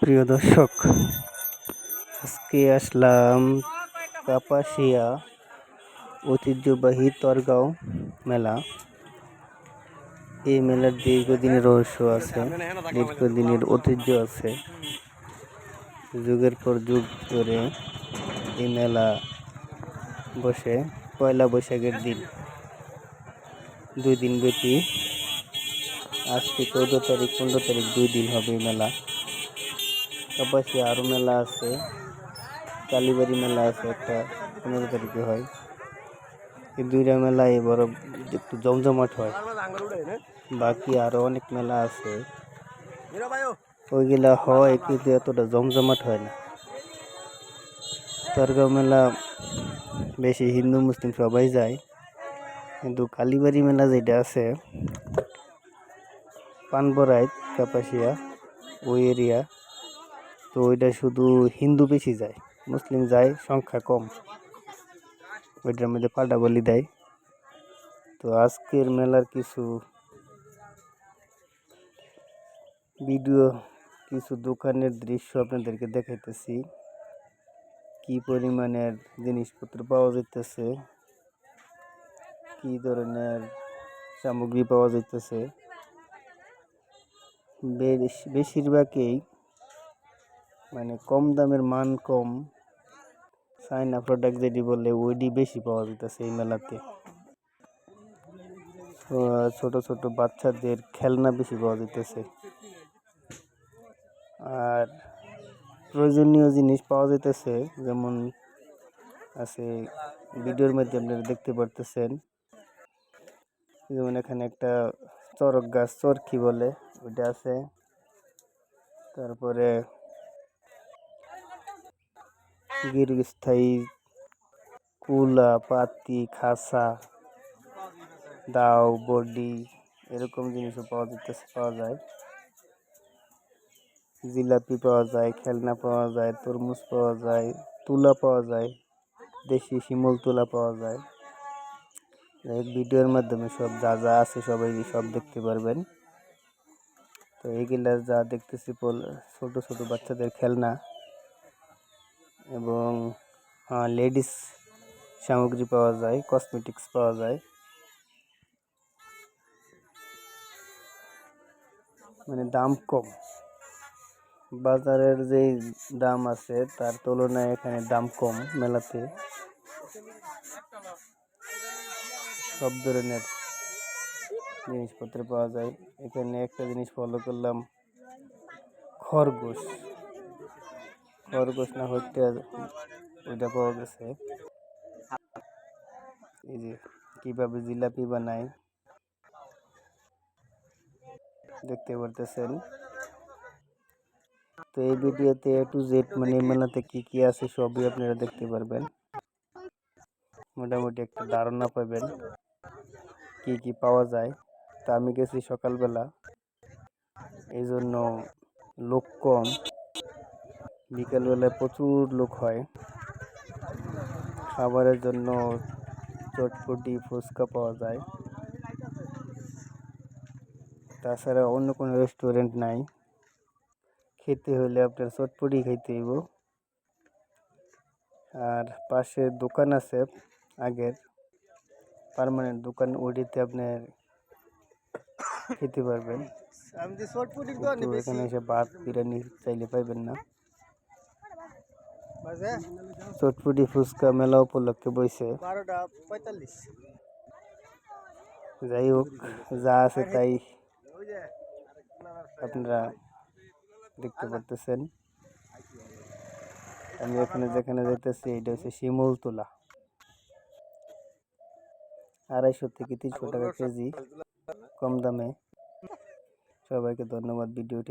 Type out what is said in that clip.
প্রিয় দর্শক, আজকে আসলাম কাপাসিয়া ঐতিহ্যবাহী তরগাঁও মেলা। এই মেলার দীর্ঘদিনের রহস্য আছে, দীর্ঘদিনের ঐতিহ্য আছে। যুগের পর যুগ ধরে এই মেলা বসে, পয়লা বৈশাখের দিন। দুই দিন ব্যাপী আজকে চৌদ্দ তারিখ, পনেরো তারিখ দুই দিন হবে মেলা। কাপাসি আরও মেলা আছে কালীবাড়ি মেলা আছে একটা পনেরো তারিখে হয় এই দুইটা মেলা এবার একটু জমজমাট হয় বাকি আরও অনেক মেলা আছে ওইগুলা হয় কিন্তু এতটা জমজমাট হয় না তরগাঁও মেলা বেশি হিন্দু মুসলিম সবাই যায় কিন্তু কালীবাড়ি মেলা যেটা আছে পানবরাইত কাপাসিয়া ওই এরিয়া তো ওইটা শুধু হিন্দু বেশি যায়, মুসলিম যায়, সংখ্যা কম। ওইটার মধ্যে পাল্টা বলি দেয়। তো আজকের মেলার কিছু ভিডিও, কিছু দোকানের দৃশ্য আপনাদেরকে দেখাইতেছি। কি পরিমাণের জিনিসপত্র পাওয়া যাইতেছে, কি ধরনের সামগ্রী পাওয়া যাইতেছে। বেশ- বেশিরভাগই মানে কম দামের মান কম চাইনা প্রোডাক্ট যেটি বলে ওইটি বেশি পাওয়া যেতেছে এই মেলাতে। ছোট ছোট বাচ্চাদের খেলনা বেশি পাওয়া যেতেছে আর প্রয়োজনীয় জিনিস পাওয়া যেতেছে যেমন আছে ভিডিওর মধ্যে আপনারা দেখতে পারতেছেন। যেমন এখানে একটা চরক গাছ, চরকি বলে, ওইটা আছে। তারপরে দীর্ঘস্থায়ী কুলা পাতি খাসা দাও, বডি, এরকম জিনিসও পাওয়া যেতেছে পাওয়া যায়। জিলাপি পাওয়া যায়, খেলনা পাওয়া যায়, তরমুজ পাওয়া যায়, তুলা পাওয়া যায়, দেশি শিমুল তুলা পাওয়া যায়। ভিডিওর মাধ্যমে সব যা যা আছে সবাই সব দেখতে পারবেন। তো এইগুলা যা দেখতেছি ছোট ছোট বাচ্চাদের খেলনা। এবং লেডিস সামগ্রী পাওয়া যায় কসমেটিক্স পাওয়া যায়। মানে দাম কম। বাজারের যেই দাম আছে, তার তুলনায় এখানে দাম কম মেলাতে। সব ধরনের জিনিসপত্র পাওয়া যায়। এখানে একটা জিনিস ফলো করলাম, খরগোশ। খরগোশ না হইতে ওইটা পাওয়া গেছে। এই যে কীভাবে জিলাপি বানায়। দেখতে পারতেছেন। তো এই ভিডিওতে এ টু জেড মানে মেলাতে কি কি আছে সবই আপনারা দেখতে পারবেন। মোটামুটি একটা ধারণা পাবেন কি কি পাওয়া যায়। তা আমি গেছি সকালবেলা। এই জন্য লোক কম। বিকেলবেলায় প্রচুর লোক হয়। খাবারের জন্য চটপটি ফুচকা পাওয়া যায়। তাছাড়া অন্য কোনো রেস্টুরেন্ট নাই। খেতে হলে আপনার চটপটি খাইতে হইব। আর পাশে দোকান আছে আগের। পার্মানেন্ট দোকান ওইটিতে আপনার খেতে পারবেন। এখানে এসে ভাত বিরিয়ানি চাইলে পাইবেন না। চটপটি ফুচকা মেলা উপলক্ষে বইছে। যাই হোক যা আছে তাই আপনারা দেখতে পারতেছেন। আমি এখানে যেখানে যাইতেছি এটা হচ্ছে শিমুল তোলা। আড়াইশো থেকে তিনশো টাকা কেজি কম দামে। সবাইকে ধন্যবাদ ভিডিওটি।